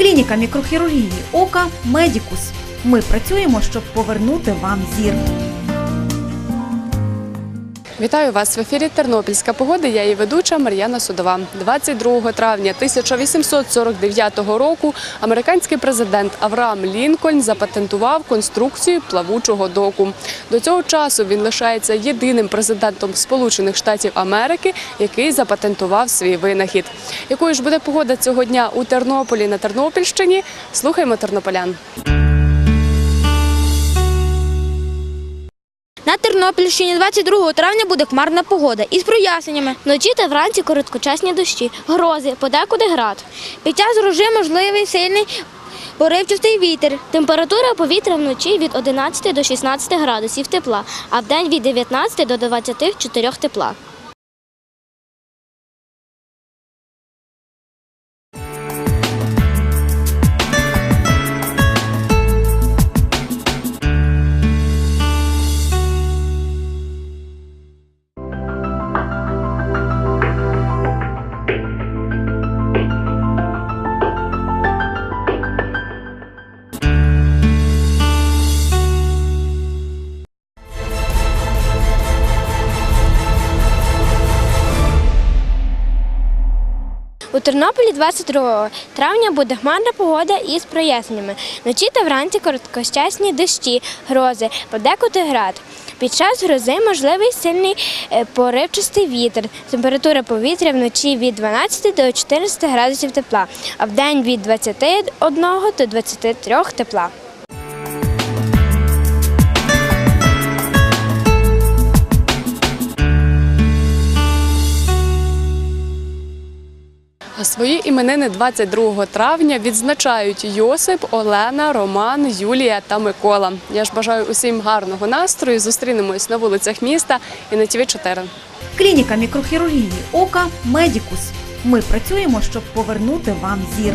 Клініка мікрохірургії ока Медікус. Ми працюємо, щоб повернути вам зір. Вітаю вас в ефірі Тернопільська погода. Я її ведуча Мар'яна Судова. 22 травня 1849 року американський президент Авраам Лінкольн запатентував конструкцію плавучого доку. До цього часу він лишається єдиним президентом Сполучених Штатів Америки, який запатентував свій винахід. Якою ж буде погода цього дня у Тернополі на Тернопільщині? Слухаймо тернополян. На Тернопільщині 22 травня буде хмарна погода із проясненнями. Вночі та вранці короткочасні дощі, грози, подекуди град. Під час грожі можливий сильний поривчастий вітер. Температура повітря вночі від 11 до 16 градусів тепла, а вдень від 19 до 24 тепла. У Тернополі 22 травня буде хмарна погода із проясненнями. Вночі та вранці короткочасні дощі, грози, подекуди град. Під час грози можливий сильний е, поривчастий вітер. Температура повітря вночі від 12 до 14 градусів тепла, а в день від 21 до 23 тепла. Свої іменини 22 травня відзначають Йосип, Олена, Роман, Юлія та Микола. Я ж бажаю усім гарного настрою. Зустрінемось на вулицях міста і на ТВ 4 Клініка мікрохірургії ока Медікус. Ми працюємо, щоб повернути вам зір.